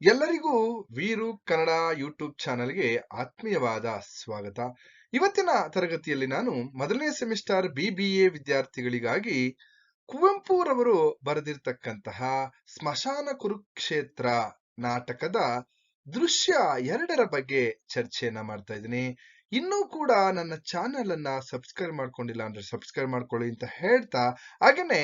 ಎಲ್ಲರಿಗೂ ವೀರು ಕನ್ನಡ ಯೂಟ್ಯೂಬ್ ಚಾನೆಲ್ಗೆ ಆತ್ಮೀಯವಾದ ಸ್ವಾಗತ. ಇವತ್ತಿನ ತರಗತಿಯಲ್ಲಿ ನಾನು ಮೊದಲನೇ ಸೆಮಿಸ್ಟರ್ ಬಿಬಿಎ ವಿದ್ಯಾರ್ಥಿಗಳಿಗಾಗಿ ಕುವೆಂಪುರವರು ಬರೆದಿರ್ತಕ್ಕಂತಹ ಸ್ಮಶಾನ ಕುರುಕ್ಷೇತ್ರ ನಾಟಕದ ದೃಶ್ಯ ಎರಡರ ಬಗ್ಗೆ ಚರ್ಚೆಯನ್ನ ಮಾಡ್ತಾ ಇದ್ದೀನಿ. ಇನ್ನೂ ಕೂಡ ನನ್ನ ಚಾನೆಲ್ ಅನ್ನ ಸಬ್ಸ್ಕ್ರೈಬ್ ಮಾಡ್ಕೊಂಡಿಲ್ಲ ಅಂದ್ರೆ ಸಬ್ಸ್ಕ್ರೈಬ್ ಮಾಡ್ಕೊಳ್ಳಿ ಅಂತ ಹೇಳ್ತಾ, ಹಾಗೇನೆ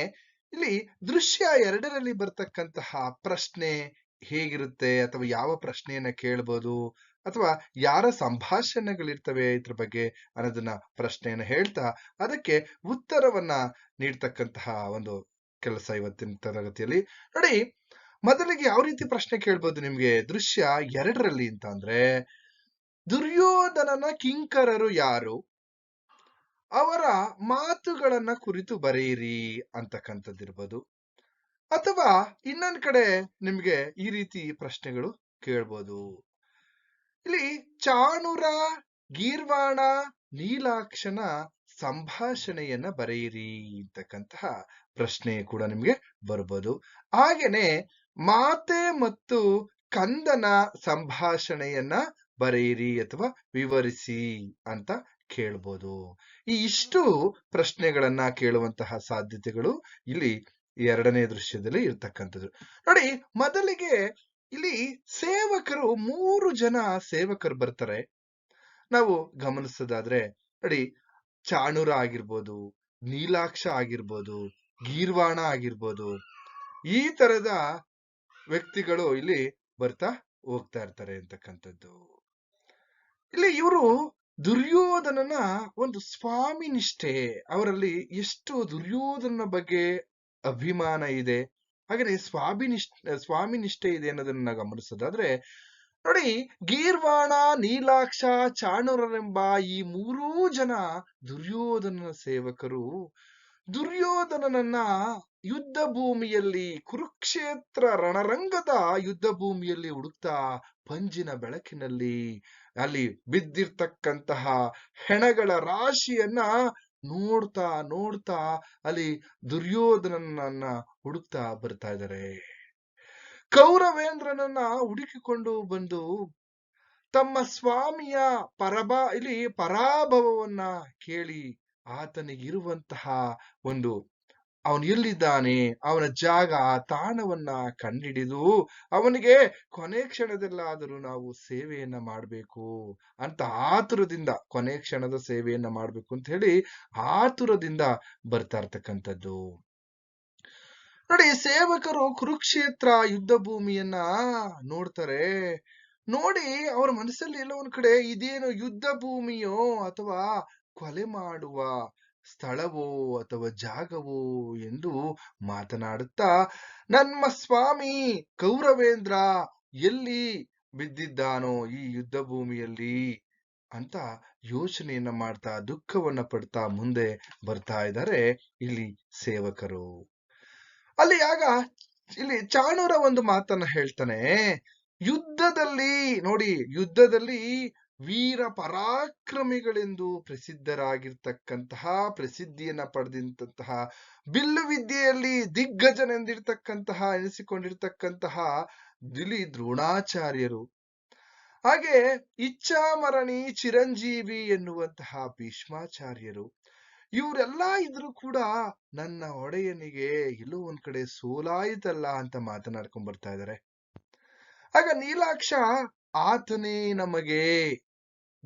ಇಲ್ಲಿ ದೃಶ್ಯ ಎರಡರಲ್ಲಿ ಬರ್ತಕ್ಕಂತಹ ಪ್ರಶ್ನೆ ಹೇಗಿರುತ್ತೆ ಅಥವಾ ಯಾವ ಪ್ರಶ್ನೆಯನ್ನ ಕೇಳ್ಬೋದು ಅಥವಾ ಯಾರ ಸಂಭಾಷಣೆಗಳಿರ್ತವೆ ಇದ್ರ ಬಗ್ಗೆ ಅನ್ನೋದನ್ನ ಪ್ರಶ್ನೆಯನ್ನ ಹೇಳ್ತಾ ಅದಕ್ಕೆ ಉತ್ತರವನ್ನ ನೀಡ್ತಕ್ಕಂತಹ ಒಂದು ಕೆಲಸ ಇವತ್ತಿನ ತರಗತಿಯಲ್ಲಿ. ನೋಡಿ, ಮೊದಲಿಗೆ ಯಾವ ರೀತಿ ಪ್ರಶ್ನೆ ಕೇಳ್ಬೋದು ನಿಮ್ಗೆ? ದೃಶ್ಯ ಎರಡರಲ್ಲಿ ಅಂತ ಅಂದ್ರೆ, ದುರ್ಯೋಧನನ ಕಿಂಕರರು ಯಾರು? ಅವರ ಮಾತುಗಳನ್ನ ಕುರಿತು ಬರೆಯಿರಿ ಅಂತಕ್ಕಂಥದ್ದಿರ್ಬೋದು. ಅಥವಾ ಇನ್ನೊಂದು ಕಡೆ ನಿಮ್ಗೆ ಈ ರೀತಿ ಪ್ರಶ್ನೆಗಳು ಕೇಳ್ಬೋದು. ಇಲ್ಲಿ ಚಾಣುರ, ಗೀರ್ವಾಣ, ನೀಲಾಕ್ಷನ ಸಂಭಾಷಣೆಯನ್ನ ಬರೆಯಿರಿ ಅಂತಕ್ಕಂತಹ ಪ್ರಶ್ನೆ ಕೂಡ ನಿಮ್ಗೆ ಬರ್ಬೋದು. ಹಾಗೇನೆ ಮಾತೆ ಮತ್ತು ಕಂದನ ಸಂಭಾಷಣೆಯನ್ನ ಬರೆಯಿರಿ ಅಥವಾ ವಿವರಿಸಿ ಅಂತ ಕೇಳ್ಬೋದು. ಈ ಇಷ್ಟು ಪ್ರಶ್ನೆಗಳನ್ನ ಕೇಳುವಂತಹ ಸಾಧ್ಯತೆಗಳು ಇಲ್ಲಿ ಎರಡನೇ ದೃಶ್ಯದಲ್ಲಿ ಇರ್ತಕ್ಕಂಥದ್ದು. ನೋಡಿ, ಮೊದಲಿಗೆ ಇಲ್ಲಿ ಸೇವಕರು ಮೂರು ಜನ ಸೇವಕರು ಬರ್ತಾರೆ. ನಾವು ಗಮನಿಸೋದಾದ್ರೆ, ನೋಡಿ, ಚಾಣೂರ ಆಗಿರ್ಬೋದು, ನೀಲಾಕ್ಷ ಆಗಿರ್ಬೋದು, ಗೀರ್ವಾಣ ಆಗಿರ್ಬೋದು, ಈ ತರದ ವ್ಯಕ್ತಿಗಳು ಇಲ್ಲಿ ಬರ್ತಾ ಹೋಗ್ತಾ ಇರ್ತಾರೆ ಅಂತಕ್ಕಂಥದ್ದು. ಇಲ್ಲಿ ಇವರು ದುರ್ಯೋಧನನ ಒಂದು ಸ್ವಾಮಿ ನಿಷ್ಠೆ. ಅವರಲ್ಲಿ ಎಷ್ಟು ದುರ್ಯೋಧನ ಬಗ್ಗೆ ಅಭಿಮಾನ ಇದೆ. ಹಾಗೆ ಸ್ವಾಭಿನಿಷ್ಠ ಸ್ವಾಮಿನಿಷ್ಠೆ ಸ್ವಾಮಿ ನಿಷ್ಠೆ ಇದೆ ಅನ್ನೋದನ್ನ ಗಮನಿಸೋದಾದ್ರೆ ನೋಡಿ ಗೀರ್ವಾಣ, ನೀಲಾಕ್ಷ, ಚಾಣೂರರೆಂಬ ಈ ಮೂರೂ ಜನ ದುರ್ಯೋಧನನ ಸೇವಕರು. ದುರ್ಯೋಧನನನ್ನ ಯುದ್ಧ ಭೂಮಿಯಲ್ಲಿ, ಕುರುಕ್ಷೇತ್ರ ರಣರಂಗದ ಯುದ್ಧ ಭೂಮಿಯಲ್ಲಿ ಹುಡುಕ್ತಾ ಪಂಜಿನ ಬೆಳಕಿನಲ್ಲಿ ಅಲ್ಲಿ ಬಿದ್ದಿರ್ತಕ್ಕಂತಹ ಹೆಣಗಳ ರಾಶಿಯನ್ನ ನೋಡ್ತಾ ನೋಡ್ತಾ ಅಲ್ಲಿ ದುರ್ಯೋಧನನ್ನ ಹುಡುಕ್ತಾ ಬರ್ತಾ ಇದ್ದಾರೆ. ಕೌರವೇಂದ್ರನನ್ನ ಹುಡುಕಿಕೊಂಡು ಬಂದು ತಮ್ಮ ಸ್ವಾಮಿಯ ಪರಬಾ, ಇಲ್ಲಿ ಪರಾಭವವನ್ನ ಕೇಳಿ ಆತನಿಗಿರುವಂತಹ ಒಂದು ಅವನು ಎಲ್ಲಿದ್ದಾನೆ ಅವನ ಜಾಗ ಆ ತಾಣವನ್ನ ಕಂಡಿಡಿದು ಅವನಿಗೆ ಕೊನೆ ಕ್ಷಣದಲ್ಲಾದರೂ ನಾವು ಸೇವೆಯನ್ನ ಮಾಡ್ಬೇಕು ಅಂತ ಆತುರದಿಂದ, ಕೊನೆ ಕ್ಷಣದ ಸೇವೆಯನ್ನ ಮಾಡ್ಬೇಕು ಅಂತ ಹೇಳಿ ಆತುರದಿಂದ ಬರ್ತಾ ಇರ್ತಕ್ಕಂಥದ್ದು. ನೋಡಿ, ಸೇವಕರು ಕುರುಕ್ಷೇತ್ರ ಯುದ್ಧ ಭೂಮಿಯನ್ನ ನೋಡ್ತಾರೆ. ನೋಡಿ, ಅವರ ಮನಸ್ಸಲ್ಲಿ ಎಲ್ಲ ಒಂದ್ ಕಡೆ ಇದೇನು ಯುದ್ಧ ಭೂಮಿಯೋ ಅಥವಾ ಕೊಲೆ ಮಾಡುವ ಸ್ಥಳವೋ ಅಥವಾ ಜಾಗವೋ ಎಂದು ಮಾತನಾಡುತ್ತಾ ನಮ್ಮ ಸ್ವಾಮಿ ಕೌರವೇಂದ್ರ ಎಲ್ಲಿ ಬಿದ್ದಿದ್ದಾನೋ ಈ ಯುದ್ಧ ಭೂಮಿಯಲ್ಲಿ? ಅಂತ ಯೋಚನೆಯನ್ನ ಮಾಡ್ತಾ, ದುಃಖವನ್ನ ಪಡ್ತಾ ಮುಂದೆ ಬರ್ತಾ ಇದ್ದಾರೆ ಇಲ್ಲಿ ಸೇವಕರು. ಅಲ್ಲಿ ಆಗ ಇಲ್ಲಿ ಚಾಣೂರ ಒಂದು ಮಾತನ್ನ ಹೇಳ್ತಾನೆ, ಯುದ್ಧದಲ್ಲಿ, ನೋಡಿ ಯುದ್ಧದಲ್ಲಿ ವೀರ ಪರಾಕ್ರಮಿಗಳೆಂದು ಪ್ರಸಿದ್ಧರಾಗಿರ್ತಕ್ಕಂತಹ, ಪ್ರಸಿದ್ಧಿಯನ್ನ ಪಡೆದಂತಹ ಬಿಲ್ಲು ವಿದ್ಯೆಯಲ್ಲಿ ದಿಗ್ಗಜನೆಂದಿರ್ತಕ್ಕಂತಹ, ಎನಿಸಿಕೊಂಡಿರ್ತಕ್ಕಂತಹ ದಿಲಿ ದ್ರೋಣಾಚಾರ್ಯರು. ಹಾಗೆ ಇಚ್ಛಾಮರಣಿ ಚಿರಂಜೀವಿ ಎನ್ನುವಂತಹ ಭೀಷ್ಮಾಚಾರ್ಯರು. ಇವರೆಲ್ಲ ಇದ್ರು ಕೂಡ ನನ್ನ ಒಡೆಯನಿಗೆ ಎಲ್ಲೋ ಒಂದ್ ಕಡೆ ಸೋಲಾಯಿತಲ್ಲ ಅಂತ ಮಾತನಾಡ್ಕೊಂಡ್ ಬರ್ತಾ ಇದ್ದಾರೆ ಆಗ ನೀಲಾಕ್ಷ, ಆತನೇ ನಮಗೆ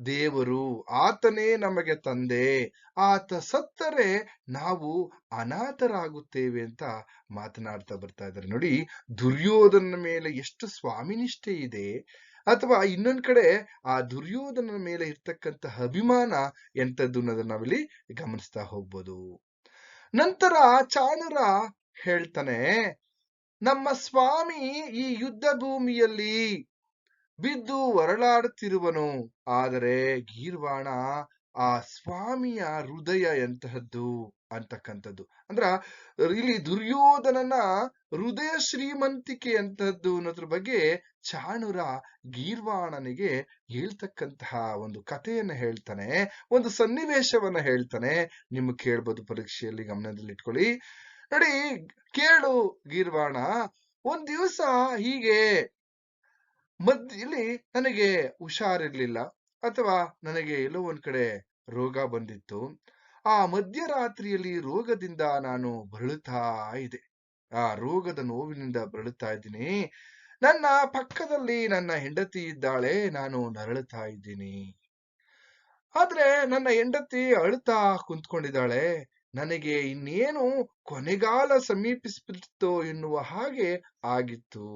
ದೇವರು ಆತನೇ ನಮಗೆ ತಂದೆ, ಆತ ಸತ್ತರೆ ನಾವು ಅನಾಥರಾಗುತ್ತೇವೆ ಅಂತ ಮಾತನಾಡ್ತಾ ಬರ್ತಾ ಇದ್ದಾರೆ. ನೋಡಿ ದುರ್ಯೋಧನ ಮೇಲೆ ಎಷ್ಟು ಸ್ವಾಮಿನಿಷ್ಠೆ ಇದೆ. ಅಥವಾ ಇನ್ನೊಂದ್ ಕಡೆ ಆ ದುರ್ಯೋಧನನ ಮೇಲೆ ಇರ್ತಕ್ಕಂತಹ ಅಭಿಮಾನ ಎಂಥದ್ದು ಅನ್ನೋದನ್ನ ನಾವಿಲ್ಲಿ ಗಮನಿಸ್ತಾ ಹೋಗ್ಬೋದು. ನಂತರ ಚಾಣರ ಹೇಳ್ತಾನೆ, ನಮ್ಮ ಸ್ವಾಮಿ ಈ ಯುದ್ಧ ಭೂಮಿಯಲ್ಲಿ ಬಿದ್ದು ಹೊರಳಾಡುತ್ತಿರುವನು ಆದರೆ ಗೀರ್ವಾಣ ಆ ಸ್ವಾಮಿಯ ಹೃದಯ ಎಂತಹದ್ದು ಅಂತಕ್ಕಂಥದ್ದು. ಅಂದ್ರ, ಇಲ್ಲಿ ದುರ್ಯೋಧನನ ಹೃದಯ ಶ್ರೀಮಂತಿಕೆ ಎಂತಹದ್ದು ಅನ್ನೋದ್ರ ಬಗ್ಗೆ ಚಾಣುರ ಗೀರ್ವಾಣನಿಗೆ ಹೇಳ್ತಕ್ಕಂತಹ ಒಂದು ಕಥೆಯನ್ನ ಹೇಳ್ತಾನೆ, ಒಂದು ಸನ್ನಿವೇಶವನ್ನ ಹೇಳ್ತಾನೆ. ನಿಮ್ಗೆ ಕೇಳ್ಬೋದು ಪರೀಕ್ಷೆಯಲ್ಲಿ, ಗಮನದಲ್ಲಿ ಇಟ್ಕೊಳ್ಳಿ. ನೋಡಿ, ಕೇಳು ಗೀರ್ವಾಣ, ಒಂದ್ ದಿವಸ ಹೀಗೆ ಮದ್ ಇಲ್ಲಿ ನನಗೆ ಹುಷಾರಿರ್ಲಿಲ್ಲ ಅಥವಾ ನನಗೆ ಎಲ್ಲೋ ಒಂದ್ ಕಡೆ ರೋಗ ಬಂದಿತ್ತು. ಆ ಮಧ್ಯರಾತ್ರಿಯಲ್ಲಿ ರೋಗದಿಂದ ನಾನು ಬರಳುತ್ತಾ ಇದೆ ಆ ರೋಗದ ನೋವಿನಿಂದ ಬರಳುತ್ತಾ ಇದ್ದೀನಿ. ನನ್ನ ಪಕ್ಕದಲ್ಲಿ ನನ್ನ ಹೆಂಡತಿ ಇದ್ದಾಳೆ, ನಾನು ನರಳುತ್ತಾ ಇದ್ದೀನಿ. ಆದ್ರೆ ನನ್ನ ಹೆಂಡತಿ ಅಳುತ್ತಾ ಕುಂತ್ಕೊಂಡಿದ್ದಾಳೆ. ನನಗೆ ಇನ್ನೇನು ಕೊನೆಗಾಲ ಸಮೀಪಿಸ್ಬಿಡ್ತೋ ಎನ್ನುವ ಹಾಗೆ ಆಗಿತ್ತು.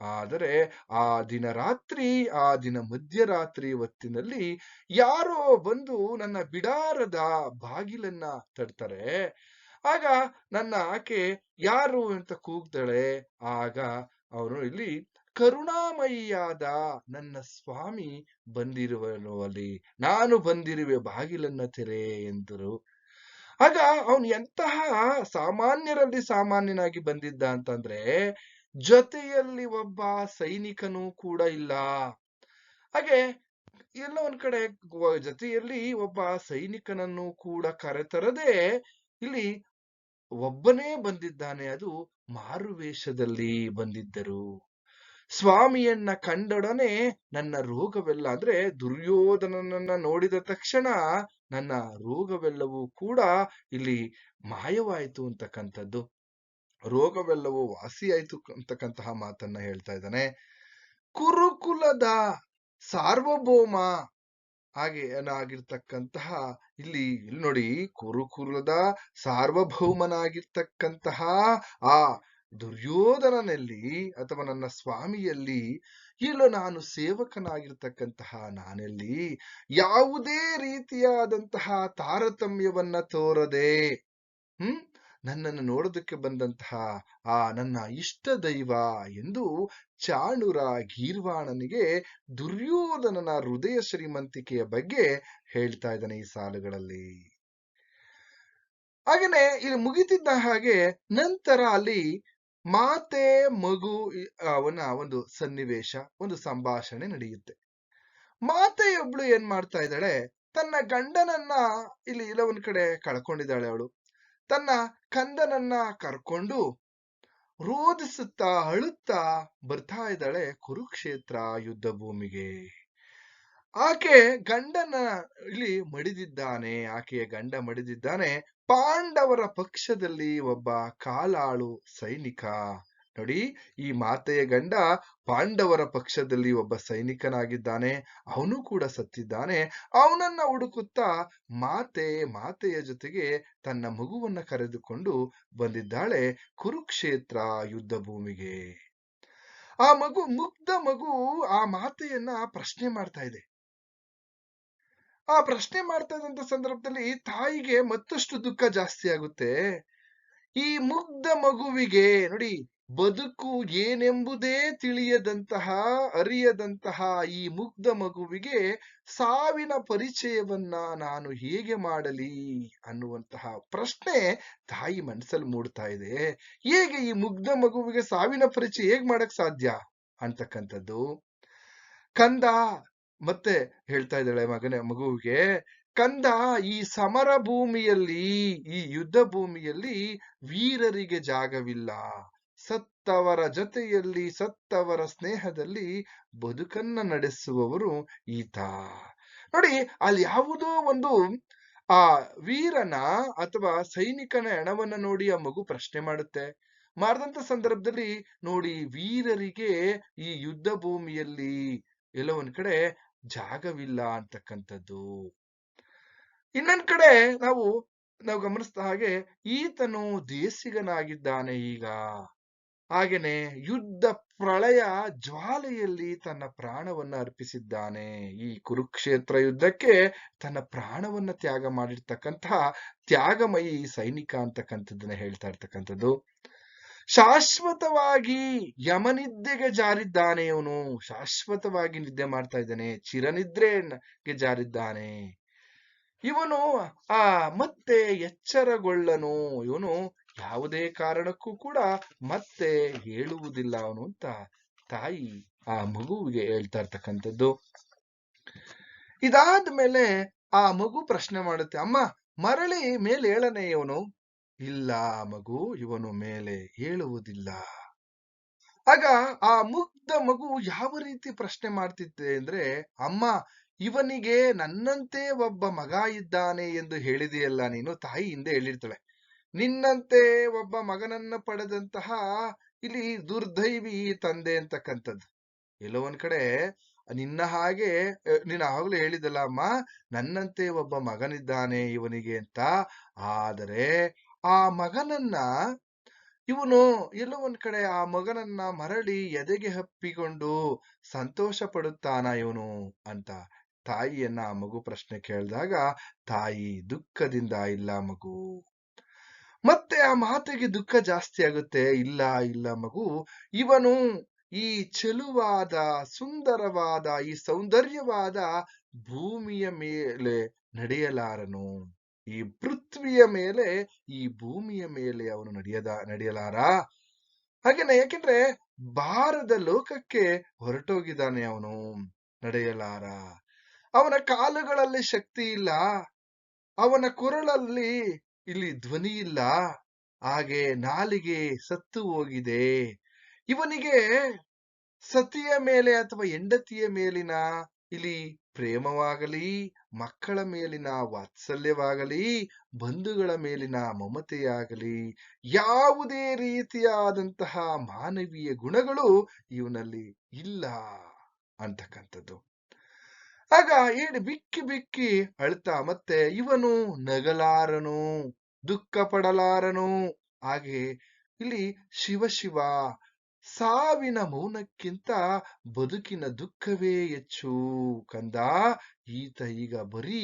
ಆದರೆ ಆ ದಿನ ರಾತ್ರಿ, ಆ ದಿನ ಮಧ್ಯರಾತ್ರಿ ಹೊತ್ತಿನಲ್ಲಿ ಯಾರೋ ಬಂದು ನನ್ನ ಬಿಡಾರದ ಬಾಗಿಲನ್ನ ತಡ್ತಾರೆ. ಆಗ ನನ್ನ ಆಕೆ, ಯಾರು ಅಂತ ಕೂಗ್ತಾಳೆ? ಆಗ ಅವನು, ಇಲ್ಲಿ ಕರುಣಾಮಯಿಯಾದ ನನ್ನ ಸ್ವಾಮಿ ಬಂದಿರುವನು ಅಲ್ಲಿ. ನಾನು ಬಂದಿರುವೆ, ಬಾಗಿಲನ್ನ ತೆರೆ ಎಂದರು. ಆಗ ಅವನು ಎಂತಹ ಸಾಮಾನ್ಯರಲ್ಲಿ ಸಾಮಾನ್ಯನಾಗಿ ಬಂದಿದ್ದ ಅಂತಂದ್ರೆ ಜೊತೆಯಲ್ಲಿ ಒಬ್ಬ ಸೈನಿಕನೂ ಕೂಡ ಇಲ್ಲ. ಹಾಗೆ ಎಲ್ಲ ಒಂದ್ ಕಡೆ ಜೊತೆಯಲ್ಲಿ ಒಬ್ಬ ಸೈನಿಕನನ್ನು ಕೂಡ ಕರೆತರದೆ ಇಲ್ಲಿ ಒಬ್ಬನೇ ಬಂದಿದ್ದಾನೆ, ಅದು ಮಾರುವೇಷದಲ್ಲಿ ಬಂದಿದ್ದರು. ಸ್ವಾಮಿಯನ್ನ ಕಂಡೊಡನೆ ನನ್ನ ರೋಗವೆಲ್ಲ, ಅಂದ್ರೆ ದುರ್ಯೋಧನನನ್ನ ನೋಡಿದ ತಕ್ಷಣ ನನ್ನ ರೋಗವೆಲ್ಲವೂ ಕೂಡ ಇಲ್ಲಿ ಮಾಯವಾಯಿತು ಅಂತಕ್ಕಂಥದ್ದು. ರೋಗವೆಲ್ಲವೂ ವಾಸಿಯಾಯಿತು ಅಂತಕ್ಕಂತಹ ಮಾತನ್ನ ಹೇಳ್ತಾ ಇದ್ದಾನೆ. ಕುರುಕುಲದ ಸಾರ್ವಭೌಮ ಹಾಗೆ ಏನಾಗಿರ್ತಕ್ಕಂತಹ ಇಲ್ಲಿ ಇಲ್ಲಿ ನೋಡಿ ಕುರುಕುಲದ ಸಾರ್ವಭೌಮನಾಗಿರ್ತಕ್ಕಂತಹ ಆ ದುರ್ಯೋಧನನಲ್ಲಿ ಅಥವಾ ನನ್ನ ಸ್ವಾಮಿಯಲ್ಲಿ ಇಲ್ಲ ನಾನು ಸೇವಕನಾಗಿರ್ತಕ್ಕಂತಹ ನಾನಲ್ಲಿ ಯಾವುದೇ ರೀತಿಯಾದಂತಹ ತಾರತಮ್ಯವನ್ನ ತೋರದೆ ಹ್ಮ್ ನನ್ನನ್ನು ನೋಡೋದಕ್ಕೆ ಬಂದಂತಹ ಆ ನನ್ನ ಇಷ್ಟ ದೈವ ಎಂದು ಚಾಣುರ ಗೀರ್ವಾಣನಿಗೆ ದುರ್ಯೋಧನನ ಹೃದಯ ಶ್ರೀಮಂತಿಕೆಯ ಬಗ್ಗೆ ಹೇಳ್ತಾ ಇದ್ದಾನೆ ಈ ಸಾಲುಗಳಲ್ಲಿ. ಹಾಗೇನೆ ಇಲ್ಲಿ ಮುಗಿತಿದ್ದ ಹಾಗೆ ನಂತರ ಅಲ್ಲಿ ಮಾತೆ, ಮಗು ಅವನ ಒಂದು ಸನ್ನಿವೇಶ, ಒಂದು ಸಂಭಾಷಣೆ ನಡೆಯುತ್ತೆ. ಮಾತೆಯೊಬ್ಳು ಏನ್ ಮಾಡ್ತಾ ಇದ್ದಾಳೆ, ತನ್ನ ಗಂಡನನ್ನ ಇಲ್ಲಿ ಇಲ್ಲ ಒಂದ್ ಕಡೆ ಕಳ್ಕೊಂಡಿದ್ದಾಳೆ ಅವಳು. ತನ್ನ ಕಂದನನ್ನ ಕರ್ಕೊಂಡು ರೋದಿಸುತ್ತಾ ಅಳುತ್ತಾ ಬರ್ತಾ ಇದ್ದಾಳೆ ಕುರುಕ್ಷೇತ್ರ ಯುದ್ಧ ಭೂಮಿಗೆ ಆಕೆ ಗಂಡನ ಇಲ್ಲಿ ಮಡಿದಿದ್ದಾನೆ, ಆಕೆಯ ಗಂಡ ಮಡಿದಿದ್ದಾನೆ. ಪಾಂಡವರ ಪಕ್ಷದಲ್ಲಿ ಒಬ್ಬ ಕಾಲಾಳು ಸೈನಿಕ. ನೋಡಿ, ಈ ಮಾತೆಯ ಗಂಡ ಪಾಂಡವರ ಪಕ್ಷದಲ್ಲಿ ಒಬ್ಬ ಸೈನಿಕನಾಗಿದ್ದಾನೆ. ಅವನು ಕೂಡ ಸತ್ತಿದ್ದಾನೆ. ಅವನನ್ನ ಹುಡುಕುತ್ತಾ ಮಾತೆ, ಮಾತೆಯ ಜೊತೆಗೆ ತನ್ನ ಮಗುವನ್ನ ಕರೆದುಕೊಂಡು ಬಂದಿದ್ದಾಳೆ ಕುರುಕ್ಷೇತ್ರ ಯುದ್ಧ ಭೂಮಿಗೆ. ಆ ಮಗು, ಮುಗ್ಧ ಮಗು ಆ ಮಾತೆಯನ್ನ ಪ್ರಶ್ನೆ ಮಾಡ್ತಾ ಇದೆ. ಆ ಪ್ರಶ್ನೆ ಮಾಡ್ತಾ ಇದ್ದಂತ ಸಂದರ್ಭದಲ್ಲಿ ತಾಯಿಗೆ ಮತ್ತಷ್ಟು ದುಃಖ ಜಾಸ್ತಿ ಆಗುತ್ತೆ. ಈ ಮುಗ್ಧ ಮಗುವಿಗೆ ನೋಡಿ ಬದುಕು ಏನೆಂಬುದೇ ತಿಳಿಯದಂತಹ, ಅರಿಯದಂತಹ ಈ ಮುಗ್ಧ ಮಗುವಿಗೆ ಸಾವಿನ ಪರಿಚಯವನ್ನ ನಾನು ಹೇಗೆ ಮಾಡಲಿ ಅನ್ನುವಂತಹ ಪ್ರಶ್ನೆ ತಾಯಿ ಮನಸ್ಸಲ್ಲಿ ಮೂಡ್ತಾ ಇದೆ. ಹೇಗೆ ಈ ಮುಗ್ಧ ಮಗುವಿಗೆ ಸಾವಿನ ಪರಿಚಯ ಹೇಗ್ ಮಾಡಕ್ ಸಾಧ್ಯ ಅಂತಕ್ಕಂಥದ್ದು. ಕಂದ ಮತ್ತೆ ಹೇಳ್ತಾ ಇದ್ದಾಳೆ ಮಗನ, ಮಗುವಿಗೆ, ಕಂದ ಈ ಸಮರ ಭೂಮಿಯಲ್ಲಿ, ಈ ಯುದ್ಧ ಭೂಮಿಯಲ್ಲಿ ವೀರರಿಗೆ ಜಾಗವಿಲ್ಲ. ಸತ್ತವರ ಜೊತೆಯಲ್ಲಿ ಸತ್ತವರ ಸ್ನೇಹದಲ್ಲಿ ಬದುಕನ್ನ ನಡೆಸುವವರು ಈತ. ನೋಡಿ, ಅಲ್ಲಿ ಯಾವುದೋ ಒಂದು, ಆ ವೀರನ ಅಥವಾ ಸೈನಿಕನ ಹೆಣವನ್ನ ನೋಡಿ ಆ ಮಗು ಪ್ರಶ್ನೆ ಮಾಡುತ್ತೆ. ಮಾರದಂತ ಸಂದರ್ಭದಲ್ಲಿ ನೋಡಿ ವೀರರಿಗೆ ಈ ಯುದ್ಧ ಭೂಮಿಯಲ್ಲಿ ಎಲ್ಲವೊಂದ್ ಕಡೆ ಜಾಗವಿಲ್ಲ ಅಂತಕ್ಕಂಥದ್ದು. ಇನ್ನೊಂದ್ ಕಡೆ ನಾವು ನಾವು ಗಮನಿಸಿದ ಹಾಗೆ ಈತನು ದೇಸಿಗನಾಗಿದ್ದಾನೆ ಈಗ. ಹಾಗೇನೆ ಯುದ್ಧ ಪ್ರಳಯ ಜ್ವಾಲೆಯಲ್ಲಿ ತನ್ನ ಪ್ರಾಣವನ್ನ ಅರ್ಪಿಸಿದ್ದಾನೆ. ಈ ಕುರುಕ್ಷೇತ್ರ ಯುದ್ಧಕ್ಕೆ ತನ್ನ ಪ್ರಾಣವನ್ನ ತ್ಯಾಗ ಮಾಡಿರ್ತಕ್ಕಂತಹ ತ್ಯಾಗಮಯಿ ಸೈನಿಕ ಅಂತಕ್ಕಂಥದ್ದನ್ನ ಹೇಳ್ತಾ ಇರ್ತಕ್ಕಂಥದ್ದು. ಶಾಶ್ವತವಾಗಿ ಯಮನಿದ್ದೆಗೆ ಜಾರಿದ್ದಾನೆ ಇವನು. ಶಾಶ್ವತವಾಗಿ ನಿದ್ದೆ ಮಾಡ್ತಾ ಇದ್ದಾನೆ. ಚಿರನಿದ್ರೆಗೆ ಜಾರಿದ್ದಾನೆ. ಇವನು ಆ ಮತ್ತೆ ಎಚ್ಚರಗೊಳ್ಳನು. ಇವನು ಯಾವುದೇ ಕಾರಣಕ್ಕೂ ಕೂಡ ಮತ್ತೆ ಹೇಳುವುದಿಲ್ಲ ಅವನು ಅಂತ ತಾಯಿ ಆ ಮಗುವಿಗೆ ಹೇಳ್ತಾ ಇರ್ತಕ್ಕಂಥದ್ದು. ಇದಾದ್ಮೇಲೆ ಆ ಮಗು ಪ್ರಶ್ನೆ ಮಾಡುತ್ತೆ, ಅಮ್ಮ, ಮರಳಿ ಮೇಲೆ ಹೇಳನೆ ಇವನು? ಇಲ್ಲ ಮಗು, ಇವನು ಮೇಲೆ ಹೇಳುವುದಿಲ್ಲ. ಆಗ ಆ ಮುಗ್ಧ ಮಗು ಯಾವ ರೀತಿ ಪ್ರಶ್ನೆ ಮಾಡ್ತಿತ್ತೆ ಅಂದ್ರೆ, ಅಮ್ಮ, ಇವನಿಗೆ ನನ್ನಂತೆ ಒಬ್ಬ ಮಗ ಇದ್ದಾನೆ ಎಂದು ಹೇಳಿದೆಯಲ್ಲ ನೀನು? ತಾಯಿ ಹಿಂದೆ ಹೇಳಿರ್ತಾಳೆ. ನಿನ್ನಂತೆ ಒಬ್ಬ ಮಗನನ್ನ ಪಡೆದಂತಹ ಇಲ್ಲಿ ದುರ್ದೈವಿ ತಂದೆ ಅಂತಕ್ಕಂಥದ್ದು. ಎಲ್ಲೋ ಒಂದ್ ಕಡೆ ನಿನ್ನ ಹಾಗೆ ನೀನು ಆವಾಗ್ಲೇ ಹೇಳಿದಲ್ಲ ಅಮ್ಮ, ನನ್ನಂತೆ ಒಬ್ಬ ಮಗನಿದ್ದಾನೆ ಇವನಿಗೆ ಅಂತ. ಆದರೆ ಆ ಮಗನನ್ನ, ಇವನು ಎಲ್ಲೋ ಒಂದ್ ಕಡೆ ಆ ಮಗನನ್ನ ಮರಳಿ ಎದೆಗೆ ಹಪ್ಪಿಕೊಂಡು ಸಂತೋಷ ಪಡುತ್ತಾನ ಇವನು ಅಂತ ತಾಯಿಯನ್ನ ಆ ಮಗು ಪ್ರಶ್ನೆ ಕೇಳಿದಾಗ, ತಾಯಿ ದುಃಖದಿಂದ ಇಲ್ಲ ಮಗು. ಮತ್ತೆ ಆ ಮಾತಿಗೆ ದುಃಖ ಜಾಸ್ತಿ ಆಗುತ್ತೆ. ಇಲ್ಲ ಇಲ್ಲ ಮಗು. ಇವನು ಈ ಚೆಲುವಾದ, ಸುಂದರವಾದ, ಈ ಸೌಂದರ್ಯವಾದ ಭೂಮಿಯ ಮೇಲೆ ನಡೆಯಲಾರನು. ಈ ಪೃಥ್ವಿಯ ಮೇಲೆ, ಈ ಭೂಮಿಯ ಮೇಲೆ ಅವನು ನಡೆಯದ, ನಡೆಯಲಾರ? ಹಾಗೇನೆ, ಯಾಕೆಂದ್ರೆ ಭಾರದ ಲೋಕಕ್ಕೆ ಹೊರಟೋಗಿದ್ದಾನೆ ಅವನು. ನಡೆಯಲಾರ? ಅವನ ಕಾಲುಗಳಲ್ಲಿ ಶಕ್ತಿ ಇಲ್ಲ. ಅವನ ಕೊರಳಲ್ಲಿ ಇಲ್ಲಿ ಧ್ವನಿ ಇಲ್ಲ, ಹಾಗೆ ನಾಲಿಗೆ ಸತ್ತು ಹೋಗಿದೆ. ಇವನಿಗೆ ಸತಿಯ ಮೇಲೆ ಅಥವಾ ಹೆಂಡತಿಯ ಮೇಲಿನ ಇಲ್ಲಿ ಪ್ರೇಮವಾಗಲಿ, ಮಕ್ಕಳ ಮೇಲಿನ ವಾತ್ಸಲ್ಯವಾಗಲಿ, ಬಂಧುಗಳ ಮೇಲಿನ ಮಮತೆಯಾಗಲಿ, ಯಾವುದೇ ರೀತಿಯಾದಂತಹ ಮಾನವೀಯ ಗುಣಗಳು ಇವನಲ್ಲಿ ಇಲ್ಲ ಅಂತಕ್ಕಂಥದ್ದು. ಆಗ ಹೇಳಿ ಬಿಕ್ಕಿ ಬಿಕ್ಕಿ ಅಳ್ತಾ ಮತ್ತೆ ಇವನು ನಗಲಾರನು ದುಃಖ ಪಡಲಾರನು ಹಾಗೆ ಇಲ್ಲಿ ಶಿವ ಶಿವ, ಸಾವಿನ ಮೌನಕ್ಕಿಂತ ಬದುಕಿನ ದುಃಖವೇ ಹೆಚ್ಚು ಕಂದ. ಈತ ಈಗ ಬರೀ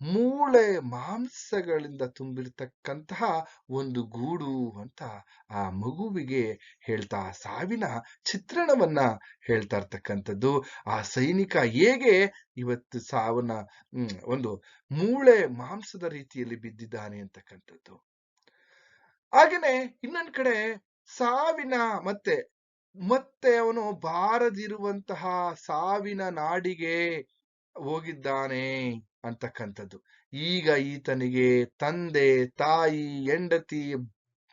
ಮೂಳೆ ಮಾಂಸಗಳಿಂದ ತುಂಬಿರ್ತಕ್ಕಂತಹ ಒಂದು ಗೂಡು ಅಂತ ಆ ಮಗುವಿಗೆ ಹೇಳ್ತಾ ಸಾವಿನ ಚಿತ್ರಣವನ್ನ ಹೇಳ್ತಾ ಇರ್ತಕ್ಕಂಥದ್ದು. ಆ ಸೈನಿಕ ಹೇಗೆ ಇವತ್ತು ಸಾವನ್ನ ಒಂದು ಮೂಳೆ ಮಾಂಸದ ರೀತಿಯಲ್ಲಿ ಬಿದ್ದಿದ್ದಾನೆ ಅಂತಕ್ಕಂಥದ್ದು. ಹಾಗೇನೆ ಇನ್ನೊಂದ್ ಕಡೆ ಸಾವಿನ ಮತ್ತೆ ಮತ್ತೆ ಅವನು ಬಾರದಿರುವಂತಹ ಸಾವಿನ ನಾಡಿಗೆ ಹೋಗಿದ್ದಾನೆ. ಅಂತಕ್ಕಂಥದ್ದು. ಈಗ ಈತನಿಗೆ ತಂದೆ, ತಾಯಿ, ಹೆಂಡತಿ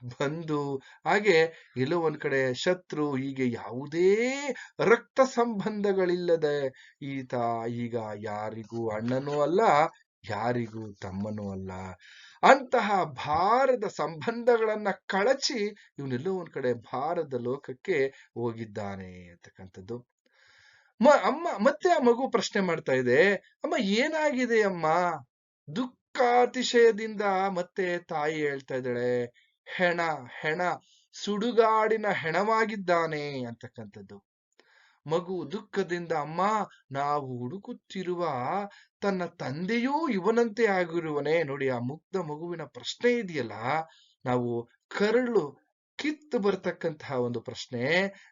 ಬಂಧು ಹಾಗೆ ಎಲ್ಲೋ ಒಂದ್ ಕಡೆ ಶತ್ರು, ಹೀಗೆ ಯಾವುದೇ ರಕ್ತ ಸಂಬಂಧಗಳಿಲ್ಲದೆ ಈತ ಈಗ ಯಾರಿಗೂ ಅಣ್ಣನೂ ಅಲ್ಲ, ಯಾರಿಗೂ ತಮ್ಮನೂ ಅಲ್ಲ. ಅಂತಹ ಭಾರದ ಸಂಬಂಧಗಳನ್ನ ಕಳಚಿ ಇವನೆಲ್ಲೋ ಒಂದ್ ಕಡೆ ಭಾರದ ಲೋಕಕ್ಕೆ ಹೋಗಿದ್ದಾನೆ ಅಂತಕ್ಕಂಥದ್ದು. ಮ ಅಮ್ಮ, ಮತ್ತೆ ಆ ಮಗು ಪ್ರಶ್ನೆ ಮಾಡ್ತಾ ಇದೆ, ಅಮ್ಮ, ಏನಾಗಿದೆ ಅಮ್ಮ? ದುಃಖಾತಿಶಯದಿಂದ ಮತ್ತೆ ತಾಯಿ ಹೇಳ್ತಾ ಇದ್ದಾಳೆ, ಹೆಣ ಹೆಣ, ಸುಡುಗಾಡಿನ ಹೆಣವಾಗಿದ್ದಾನೆ, ಅಂತಕ್ಕಂಥದ್ದು. ಮಗು ದುಃಖದಿಂದ, ಅಮ್ಮ, ನಾವು ಹುಡುಕುತ್ತಿರುವ ತನ್ನ ತಂದೆಯೂ ಇವನಂತೆ ಆಗಿರುವನೇ. ನೋಡಿ, ಆ ಮುಗ್ಧ ಮಗುವಿನ ಪ್ರಶ್ನೆ ಇದೆಯಲ್ಲ, ನಾವು ಕರಳು ಕಿತ್ತು ಬರ್ತಕ್ಕಂತಹ ಒಂದು ಪ್ರಶ್ನೆ.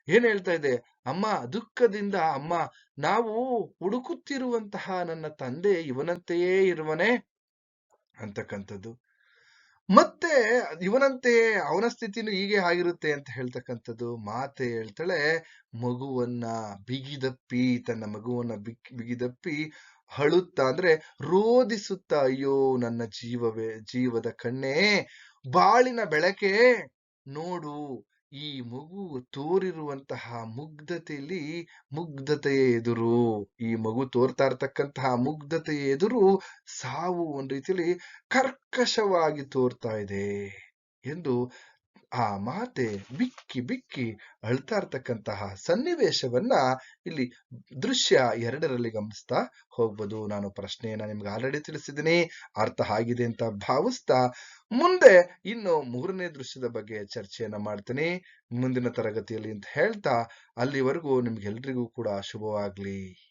ಏನ್ ಹೇಳ್ತಾ ಇದೆ? ಅಮ್ಮ, ದುಃಖದಿಂದ ಅಮ್ಮ, ನಾವು ಹುಡುಕುತ್ತಿರುವಂತಹ ನನ್ನ ತಂದೆ ಇವನಂತೆಯೇ ಇರುವನೇ? ಅಂತಕ್ಕಂಥದ್ದು. ಮತ್ತೆ ಇವನಂತೆಯೇ ಅವನ ಸ್ಥಿತಿನೂ ಹೀಗೆ ಆಗಿರುತ್ತೆ ಅಂತ ಹೇಳ್ತಕ್ಕಂಥದ್ದು. ಮಾತೆ ಹೇಳ್ತಾಳೆ, ಮಗುವನ್ನ ಬಿಗಿದಪ್ಪಿ, ತನ್ನ ಮಗುವನ್ನ ಬಿಗ್ ಬಿಗಿದಪ್ಪಿ ಅಳುತ್ತಾ ಅಂದ್ರೆ ರೋದಿಸುತ್ತಾ ಅಯ್ಯೋ ನನ್ನ ಜೀವವೇ, ಜೀವದ ಕಣ್ಣೇ, ಬಾಳಿನ ಬೆಳಕೆ ನೋಡು, ಈ ಮಗು ತೋರಿರುವಂತಹ ಮುಗ್ಧತೆಯಲ್ಲಿ ಮುಗ್ಧತೆಯ ಎದುರು. ಈ ಮಗು ತೋರ್ತಾ ಇರ್ತಕ್ಕಂತಹ ಮುಗ್ಧತೆಯ ಎದುರು ಸಾವು ಒಂದು ರೀತಿಯಲ್ಲಿ ಕರ್ಕಶವಾಗಿ ತೋರ್ತಾ ಇದೆ ಎಂದು ಆ ಮಾತೆ ಬಿಕ್ಕಿ ಬಿಕ್ಕಿ ಅಳ್ತಾ ಇರ್ತಕ್ಕಂತಹ ಸನ್ನಿವೇಶವನ್ನ ಇಲ್ಲಿ ದೃಶ್ಯ ಎರಡರಲ್ಲಿ ಗಮನಿಸ್ತಾ ಹೋಗ್ಬೋದು. ನಾನು ಪ್ರಶ್ನೆಯನ್ನ ನಿಮ್ಗೆ ಆಲ್ರೆಡಿ ತಿಳಿಸಿದ್ದೀನಿ. ಅರ್ಥ ಆಗಿದೆ ಅಂತ ಭಾವಿಸ್ತಾ ಮುಂದೆ ಇನ್ನು ಮೂರನೇ ದೃಶ್ಯದ ಬಗ್ಗೆ ಚರ್ಚೆಯನ್ನ ಮಾಡ್ತೀನಿ. ಮುಂದಿನ ತರಗತಿಯಲ್ಲಿ ಅಂತ ಹೇಳ್ತಾ, ಅಲ್ಲಿವರೆಗೂ ನಿಮ್ಗೆಲ್ರಿಗೂ ಕೂಡ ಶುಭವಾಗ್ಲಿ.